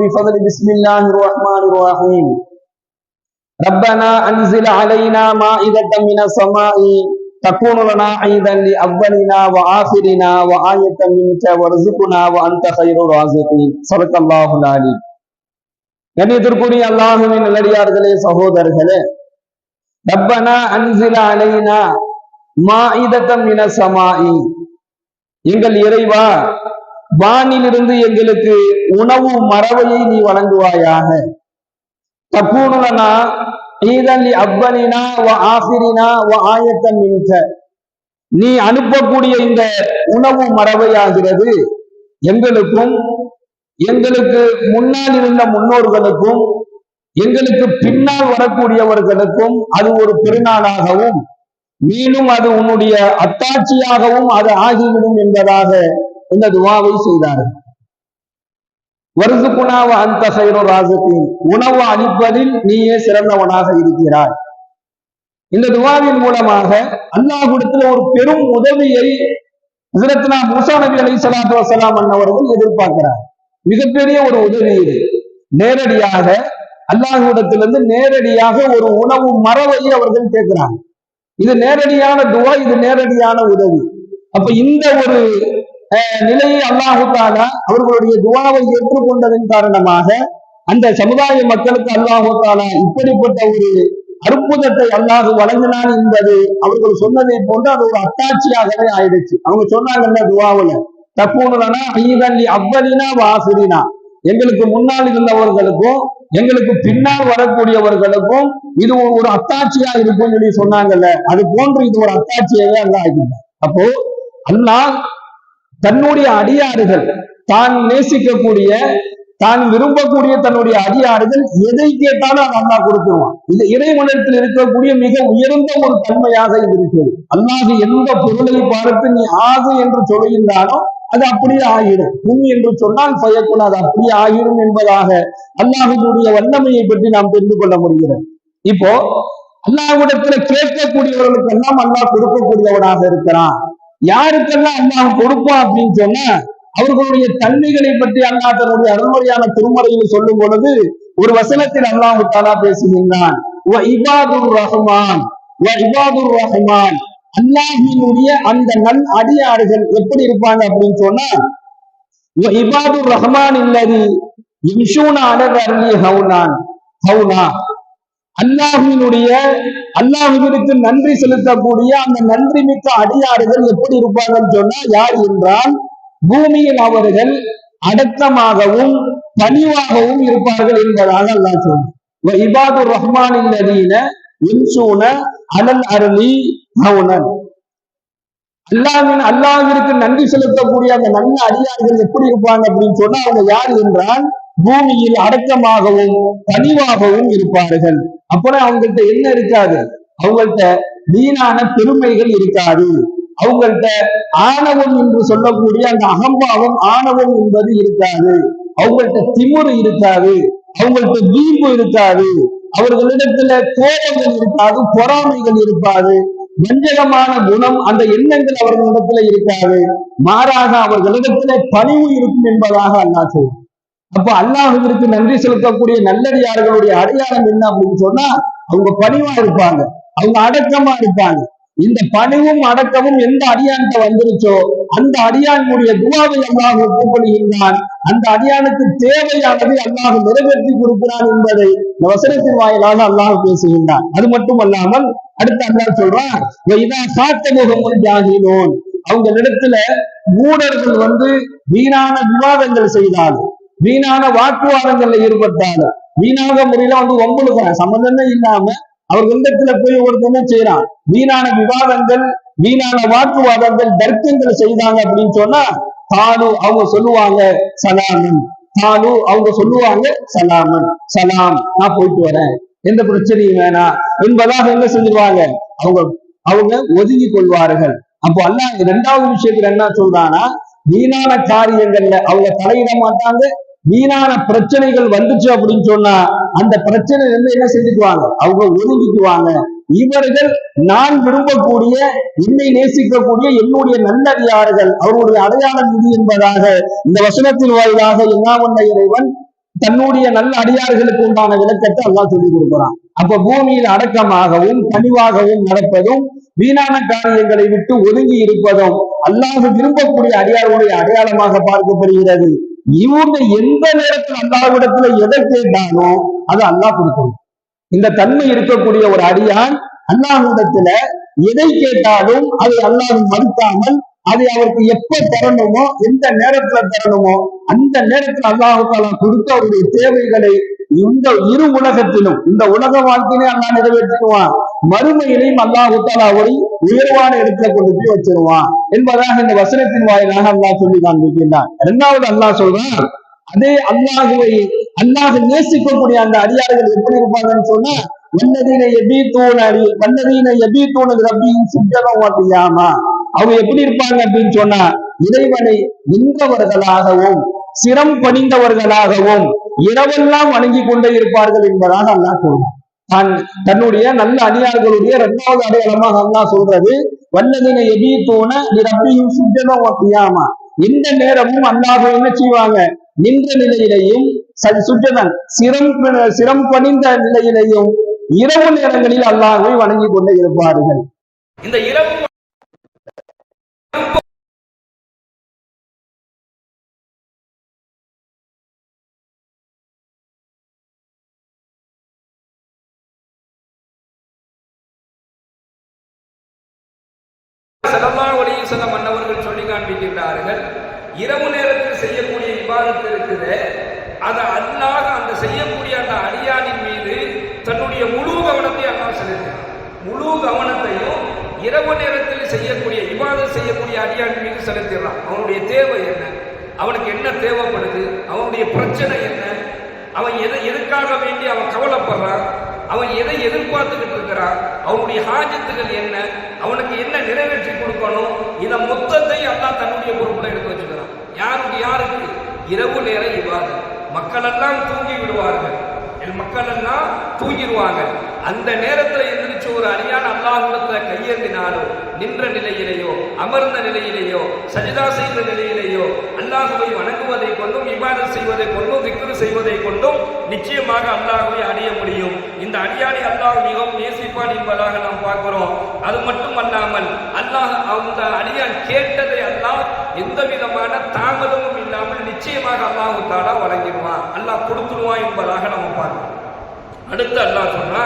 بفضل بسم الله الرحمن الرحيم ربنا أنزل علينا مائدة من السماء تكون لنا عيدا لأولنا وآخرنا وآية منك وارزقنا وأنت خير الرازقين صدق الله العليم கண்ணியத்திற்குரிய அல்லாஹுவின் நல்லடியார்களே சகோதரர்களே ரப்பனா அன்சில அலைனா மாஇதத்தம் மின சமாஇ எங்கள் இறைவா வானிலிருந்து எங்களுக்கு உணவு மரபையை நீ வழங்குவாயாக. தப்பூனுலனா ஈதல்லி அப்பனினா வ ஆசிரினா வ ஆயத்தன் மின்க. நீ அனுப்பக்கூடிய இந்த உணவு மரபையாகிறது எங்களுக்கும் எங்களுக்கு முன்னால் இருந்த முன்னோர்களுக்கும் எங்களுக்கு பின்னால் வரக்கூடியவர்களுக்கும் அது ஒரு பெருநாளாகவும் மீண்டும் அது உன்னுடைய அத்தாட்சியாகவும் அது ஆகிவிடும் என்பதாக இந்த துவாவை செய்தார்கள். வருதுகுணாவ அந்த சைரோ ராசத்தின் உணவு அளிப்பதில் நீயே சிறந்தவனாக இருக்கிறாய். இந்த துவாவின் மூலமாக அல்லாஹுடத்துல ஒரு பெரும் உதவியை ஹசரத்னா மூசா நபி அலி சலாத்து வசலாம் அன்னவர்கள் எதிர்பார்க்கிறார். மிகப்பெரிய ஒரு உதவி இது. நேரடியாக அல்லாஹுடத்திலிருந்து நேரடியாக ஒரு உணவு மரவை அவர்கள் கேட்கிறாங்க இது நேரடியான துவா இது நேரடியான உதவி. அப்ப இந்த ஒரு நிலையை அல்லாஹு அவர்களுடைய துவாவை ஏற்றுக்கொண்டதன் காரணமாக அந்த சமுதாய மக்களுக்கு அல்லாஹு இப்படிப்பட்ட ஒரு அற்புதத்தை அல்லாஹு வழங்கினான் என்பது அவர்கள் சொன்னதை போன்று அது ஒரு அத்தாட்சியாகவே ஆயிடுச்சு. அவங்க சொன்னாங்கல்ல துவாவுல தப்புனா ஐதல்லி அவ்வளினா வாசிரினா. எங்களுக்கு முன்னால் இருந்தவர்களுக்கும் எங்களுக்கு பின்னால் வரக்கூடியவர்களுக்கும் இது ஒரு அத்தாட்சியா இருக்கும் சொல்லி சொன்னாங்கல்ல அது போன்று இது ஒரு அத்தாட்சியாவே அல்லாஹ் ஆகிட்டார் அப்போ அல்லாஹ் தன்னுடைய அடியாறுகள் தான் நேசிக்கக்கூடிய தான் விரும்பக்கூடிய தன்னுடைய அடியாறுகள் எதை கேட்டாலும் அது அல்லா கொடுத்துருவான். இது இறைமனத்தில் இருக்கக்கூடிய மிக உயர்ந்த ஒரு தன்மையாக இது இருக்கிறது. அல்லாது எந்த பொருளை பார்த்து நீ ஆகு என்று சொல்லுகின்றாலும் அது அப்படியே ஆகிடும். புண் என்று சொன்னால் பயக்குன் அது அப்படியே ஆகிடும் என்பதாக அல்லாஹினுடைய வல்லமையை பற்றி நாம் தெரிந்து கொள்ள முடிகிறது. இப்போ அல்லாஹ்விடத்துல கேட்கக்கூடியவர்களுக்கு எல்லாம் அல்லாஹ் கொடுக்கக்கூடியவனாக இருக்கிறான். யாருக்கெல்லாம் அல்லாஹ் கொடுப்பான் அப்படின்னு சொன்னா அவர்களுடைய தன்மைகளை பற்றி அல்லாஹ் தன்னுடைய அருள்மொழியான திருமறையில் சொல்லும் பொழுது ஒரு வசனத்தில் அல்லாஹு தாலா பேசுகின்றான். ரஹ்மான் ரஹ்மான். அல்லாஹினுடைய அந்த நல் அடியாறுகள் எப்படி இருப்பாங்க அப்படின்னு சொன்னா இபாதுர் ரஹ்மான் இல்லது இம்ஷூன அருளி ஹவுனான். ஹவுனா. அல்லாஹினுடைய அல்லாஹுவிற்கு நன்றி செலுத்தக்கூடிய அந்த நன்றி மிக்க அடியாறுகள் எப்படி இருப்பாங்கன்னு சொன்னா யார் என்றால் பூமியில் அவர்கள் அடக்கமாகவும் பணிவாகவும் இருப்பார்கள் என்பதாக அல்லாஹ் சொல்றான். இபாது ரஹ்மானின் நதியின இன்சூன அனல் அருளி மௌனன் அல்லாவின் அல்லாவிற்கு நன்றி செலுத்தக்கூடிய அந்த நல்ல அடியார்கள் எப்படி இருப்பாங்க அப்படின்னு சொன்னா அவங்க யார் என்றால் பூமியில் அடக்கமாகவும் பணிவாகவும் இருப்பார்கள். அப்புறம் அவங்கள்ட்ட என்ன இருக்காது? அவங்கள்ட்ட வீணான பெருமைகள் இருக்காது. அவங்கள்ட்ட ஆணவம் என்று சொல்லக்கூடிய அந்த அகம்பாவம் ஆணவம் என்பது இருக்காது. அவங்கள்ட்ட திமுறு இருக்காது. அவங்கள்ட்ட வீம்பு இருக்காது. அவர்களிடத்துல கோபங்கள் இருக்காது பொறாமைகள் இருக்காது. வஞ்சகமான குணம் அந்த எண்ணங்கள் அவர்களிடத்துல இருக்காது. மாறாக அவர்களிடத்துல பணிவு இருக்கும் என்பதாக அல்லா சொல்லும் அப்ப அல்லாஹுவிற்கு நன்றி செலுத்தக்கூடிய நல்லடியார்களுடைய அடையாளம் என்ன அப்படின்னு சொன்னா அவங்க பணிவா இருப்பாங்க. அவங்க அடக்கமா இருப்பாங்க. இந்த பணிவும் அடக்கமும் எந்த அடியான்கிட்ட வந்துருச்சோ அந்த அடியானுடைய துவாவை அல்லாஹ் கூப்பிடுகின்றான் அந்த அடியானுக்கு தேவையானது அல்லாஹ் நிறைவேற்றி கொடுக்கிறான் என்பதை வசனத்தின் வாயிலாக அல்லாஹ் பேசுகின்றான். அது மட்டும் அல்லாமல் அடுத்து அல்லாஹ் சொல்றான் இதான் சாத்த முகமும் ஜாகினோன் அவங்க இடத்துல மூடர்கள் வந்து வீணான விவாதங்கள் செய்தார்கள் வீணான வாக்குவாதங்கள்ல ஈடுபட்டாலும் வீணாக முறையில வந்து ஒம்பளுக்கிறான் சம்பந்தமே இல்லாம அவர் இடத்துல போய் ஒருத்தன செய்யறான்? வீணான விவாதங்கள் வீணான வாக்குவாதங்கள் தர்க்கங்களை செய்தாங்க அப்படின்னு சொன்னா தானு அவங்க சொல்லுவாங்க சலாமன். தானு அவங்க சொல்லுவாங்க சலாமன். சலாம். நான் போயிட்டு வரேன். எந்த பிரச்சனையும் வேணாம் என்பதாக என்ன செஞ்சிருவாங்க? அவங்க அவங்க ஒதுங்கி கொள்வார்கள். அப்போ அல்ல இரண்டாவது விஷயத்துல என்ன சொல்றானா வீணான காரியங்கள்ல அவங்க தலையிட மாட்டாங்க வீணான பிரச்சனைகள் வந்துச்சு அப்படின்னு சொன்னா அந்த பிரச்சனை வந்து என்ன செஞ்சுக்குவாங்க? அவங்க ஒதுங்கிக்குவாங்க. இவர்கள் நான் விரும்பக்கூடிய என்னை நேசிக்கக்கூடிய என்னுடைய நல்லடியார்கள் அவருடைய அடையாளம் இது என்பதாக இந்த வசனத்தின் வாயிலாக என்ன இறைவன் தன்னுடைய நல்ல அடியார்களுக்கு உண்டான விளக்கத்தை அல்லா சொல்லி கொடுக்கிறான். அப்ப பூமியில் அடக்கமாகவும் பணிவாகவும் நடப்பதும் வீணான காரியங்களை விட்டு ஒதுங்கி இருப்பதும் அல்லாஹ் விரும்பக்கூடிய அடியார்களுடைய அடையாளமாக பார்க்கப்படுகிறது. இவங்க எந்த நேரத்தில் அல்லாவிடத்துல எதை கேட்டாலும் அது அல்லாஹ் கொடுக்கணும் இந்த தன்மை இருக்கக்கூடிய ஒரு அடியான் அல்லாஹிடத்துல எதை கேட்டாலும் அதை அல்லாஹ் மறுக்காமல் அதை அவருக்கு எப்ப தரணுமோ எந்த நேரத்துல தரணுமோ அந்த நேரத்துல அல்லாஹால கொடுத்த அவருடைய தேவைகளை இந்த இரு உலகத்திலும் இந்த உலக வாழ்க்கையிலே அல்லாஹ் நிறைவேற்றுவான் மறுமையிலையும் அல்லாஹு தாலா அவரை உயர்வான இடத்துல கொண்டு போய் வச்சிருவான் என்பதாக இந்த வசனத்தின் வாயிலாக அல்லாஹ் சொல்லி காண்பிக்கின்றான் இரண்டாவது அல்லாஹ் சொல்றான் அதே அல்லாஹுவை அல்லாஹ் நேசிக்கக்கூடிய அந்த அடியார்கள் எப்படி இருப்பாங்கன்னு சொன்னா வல்லதீன வண்ணதீன எபி தூணது ரப்பியின் சுஜனம் அப்படியாமா அவங்க எப்படி இருப்பாங்க அப்படின்னு சொன்னா இறைவனை நின்றவர்களாகவும் சிரம் பணிந்தவர்களாகவும் இரவெல்லாம் வணங்கி கொண்டே இருப்பார்கள் என்பதாக அல்லாஹ் சொல்றான். தன்னுடைய நல்ல அடியார்களுடைய இரண்டாவது அடையாளமாக அல்லா சொல்றது. வல்லதின எபீத்தூன ரப்பியும் சுஜனம் அப்படியாமா எந்த நேரமும் அல்லாஹ் என்ன செய்வாங்க? நின்ற நிலையிலையும் சுஜனன் சிரம் சிரம் பணிந்த நிலையிலையும் இரவு நேரங்களில் அல்லாஹை வணங்கி கொண்டே இருப்பார்கள். இந்த இரவு ஸல்லல்லாஹு மன்னவர்கள் சொல்லி காண்பிக்கின்றார்கள். இரவு நேரத்தில் செய்யக்கூடிய இபாதத்து இருக்குது. அதை அல்லாஹ் அந்த செய்யக்கூடிய அந்த அடியானின் மீது தன்னுடைய முழு கவனத்தை அல்லாஹ் செலுத்துகிறான். முழு கவனத்தையும் இரவு நேரத்தில் செய்யக்கூடிய இபாதத் செய்யக்கூடிய அடியான் மீது செலுத்திடுறான். அவனுடைய தேவை என்ன? அவனுக்கு என்ன தேவைப்படுது? அவனுடைய பிரச்சனை என்ன? அவன் எதை எதுக்காக வேண்டி அவன் கவலைப்படுறான்? அவன் எதை எதிர்பார்த்துக்கிட்டு இருக்கிறான்? அவனுடைய ஹாஜத்துகள் என்ன? அவனுக்கு என்ன நிறைவேற்றி கொடுக்கணும்? இதை மொத்தத்தை அல்லாஹ் தன்னுடைய பொறுப்புல எடுத்து வச்சுக்கிறான். யாருக்கு யாருக்கு? இரவு நேர இவாதம் மக்கள் எல்லாம் தூங்கி விடுவார்கள். என் மக்கள் எல்லாம் தூங்கிடுவாங்க. அந்த நேரத்தில் எந்திரிச்சு ஒரு அடியான் அல்லாஹ்விடத்துல கையேந்தினாலும் நின்ற நிலையிலேயோ அமர்ந்த நிலையிலேயோ சஜிதா செய்த நிலையிலேயோ அல்லாஹுவை வணங்குவதை கொண்டும் இபாதத் செய்வதை கொண்டும் திக்ரு செய்வதை கொண்டும் நிச்சயமாக அல்லாஹுவை அடைய முடியும். இந்த அடியாணி அல்லாஹ் மிகவும் நேசிப்பான் என்பதாக நாம் பார்க்கிறோம். அது மட்டும் அல்லாமல் அல்லாஹ் அந்த அடியான் கேட்டதை அல்லாஹ் எந்த விதமான தாமதமும் இல்லாமல் நிச்சயமாக அல்லாஹு தாலா வழங்கிடுவான். அல்லாஹ் கொடுத்துடுவான் என்பதாக நம்ம பார்க்கிறோம். அடுத்து அல்லாஹ் சொன்னா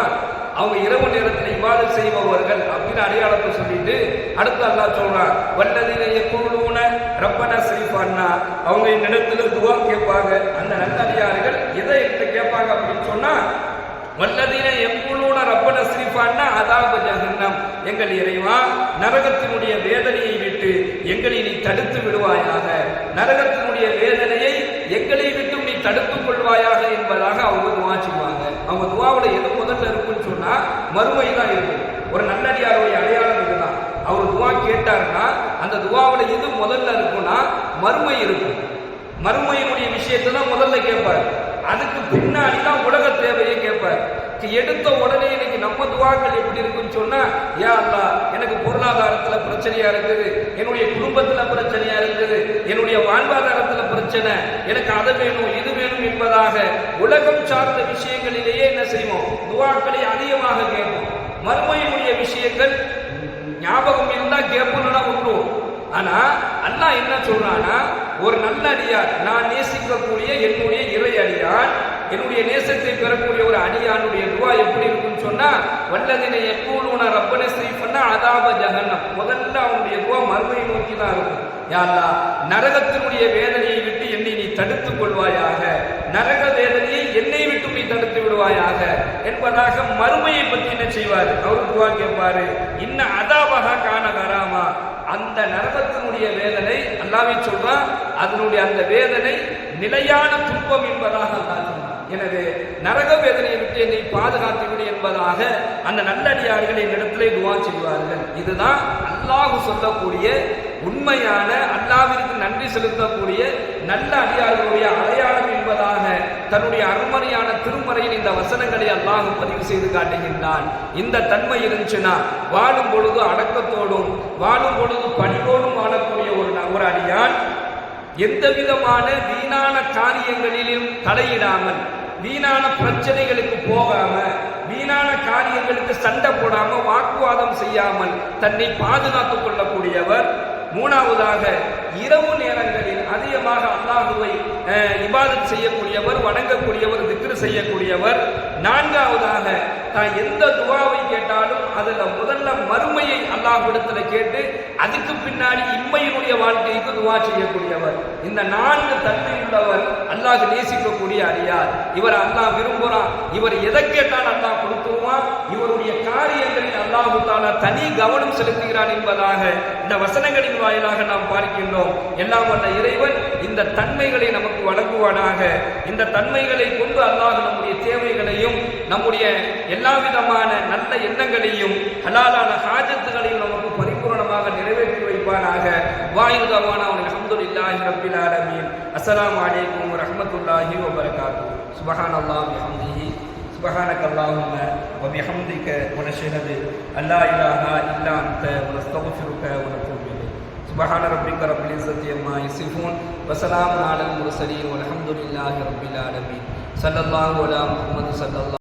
அவங்க இரவு நேரத்தில் இவாதம் செய்பவர்கள் அப்படின்னு அடையாளத்தை சொல்லிட்டு அடுத்து அல்லா சொல்றான் வல்லதிலேயே குருளூன ரப்பனா ஸ்ரீஃபான்னா. அவங்க என்னிடத்துல துவா கேட்பாங்க. அந்த நல்லடியார்கள் எதை எடுத்து கேட்பாங்க அப்படின்னு சொன்னா வல்லதீன எப்புலூன ரப்பன ஸ்ரீஃபான்னா அதாப ஜஹன்னம் எங்கள் இறைவா நரகத்தினுடைய வேதனையை விட்டு எங்களை நீ தடுத்து விடுவாயாக. நரகத்தினுடைய வேதனையை எங்களை விட்டும் நீ தடுத்துக் கொள்வாயாக என்பதாக அவங்க துவா செய்வாங்க. அவங்க துவாவோட எது முதல்ல இருக்குன்னு சொன்னா மறுமை தான் இருக்கும். ஒரு நல்லடியாருடைய அடையாளம் இதுதான். அவர் துவா கேட்டாருன்னா அந்த துவாவோட எது முதல்ல இருக்கும்னா மறுமை இருக்கும். மறுமையினுடைய விஷயத்தை தான் முதல்ல கேட்பார். அதுக்கு பின்னாடி தான் உலக தேவையை கேட்பார். எடுத்த உடனே இன்னைக்கு நம்ம துவாக்கள் எப்படி இருக்குன்னு சொன்னா யா அல்லா எனக்கு பொருளாதாரத்துல பிரச்சனையா இருக்குது என்னுடைய குடும்பத்துல பிரச்சனையா இருக்குது என்னுடைய வாழ்வாதாரத்துல பிரச்சனை எனக்கு அதை வேணும் இது வேணும் என்பதாக உலகம் சார்ந்த விஷயங்களிலேயே என்ன செய்வோம்? துவாக்களை அதிகமாக கேட்போம். மறுமையினுடைய விஷயங்கள் ஞாபகம் இருந்தா கேட்போம்னா விட்டுருவோம். ஆனா அல்லாஹ் என்ன சொல்றான்னா ஒரு நல்ல அடியார் நான் நேசிக்கக்கூடிய என்னுடைய இறை அடியான் என்னுடைய நேசத்தை பெறக்கூடிய ஒரு அணியானுடைய துவா எப்படி இருக்குன்னு சொன்னா வல்லதினை ரப்பனை ரப்பன ஸ்ரீஃபன்னா அதாப ஜகன்னம் முதல்ல அவனுடைய துவா மறுமையை நோக்கி தான் இருக்கும் யாரா நரகத்தினுடைய வேதனையை விட்டு என்னை நீ தடுத்துக் கொள்வாயாக. நரக வேதனையை என்னை விட்டு நீ தடுத்து விடுவாயாக என்பதாக மறுமையை பற்றி என்ன செய்வார்? அவர் துவா கேட்பாரு இன்ன அதாபகா காண கராமா. அந்த நரகத்தினுடைய வேதனை அல்லாவே சொல்றான் அதனுடைய அந்த வேதனை நிலையான துன்பம் என்பதாக அல்லாஹ் எனவே நரக வேதனையை விட்டு என்னை பாதுகாத்து விடு என்பதாக அந்த நல்லடியார்கள் என்னிடத்திலே துவா செய்வார்கள். இதுதான் அல்லாஹு சொல்லக்கூடிய உண்மையான அல்லாவிற்கு நன்றி செலுத்தக்கூடிய நல்ல அடியார்களுடைய அடையாளம் என்பதாக தன்னுடைய அருமறையான திருமறையில் இந்த வசனங்களை அல்லாஹு பதிவு செய்து காட்டுகின்றான். இந்த தன்மை இருந்துச்சுன்னா வாழும் பொழுது அடக்கத்தோடும் வாழும் பொழுது பணிவோடும் வாழக்கூடிய ஒரு ஒரு அடியான் எந்த விதமான வீணான காரியங்களிலும் தலையிடாமல் வீணான பிரச்சனைகளுக்கு போகாம வீணான காரியங்களுக்கு சண்டை போடாம வாக்குவாதம் செய்யாமல் தன்னை பாதுகாத்துக் கொள்ளக்கூடியவர் மூணாவதாக இரவு நேரங்களில் அதிகமாக அல்லாஹுவை அஹ், இபாதத் செய்யக்கூடியவர் வணங்கக்கூடியவர் திக்ரு செய்யக்கூடியவர். நான்காவதாக தான் எந்த துவாவை கேட்டாலும் அதுல முதல்ல மறுமையை அல்லாஹ்விடத்துல கேட்டு அதுக்கு பின்னாடி இம்மையினுடைய வாழ்க்கைக்கு துவா செய்யக்கூடியவர். இந்த நான்கு தன்மை உள்ளவர் அல்லாஹ் நேசிக்கக்கூடிய அடியார். இவர் அல்லாஹ் விரும்புறான். இவர் எதை கேட்டால் அல்லாஹ் கொடுத்துருவான். இவருடைய காரியம் அல்லாஹு தாலா தனி கவனம் செலுத்துகிறான் என்பதாக இந்த வசனங்களின் வாயிலாக நாம் பார்க்கின்றோம். எல்லாம் வந்த இறைவன் இந்த தன்மைகளை நமக்கு வழங்குவானாக. இந்த தன்மைகளை கொண்டு அல்லாஹ் நம்முடைய தேவைகளையும் நம்முடைய எல்லா விதமான நல்ல எண்ணங்களையும் ஹலாலான ஹாஜத்துகளையும் நமக்கு பரிபூரணமாக நிறைவேற்றி வைப்பானாக. வாயுதவான அவனுக்கு அல்ஹம்துலில்லாஹி ரப்பில் ஆலமீன். அஸ்லாம் வலைக்கம் வரமத்துல்லாஹி வபரகாத்து சுபஹான் அல்லாஹ் வபிஹம்திஹி سبحانك اللهم وبحمدك ونشهد أن لا إله إلا أنت ونستغفرك ونتوب إليك. سبحان ربك رب العزة عما يصفون وسلام على المرسلين والحمد لله رب العالمين. صلى الله على محمد صلى الله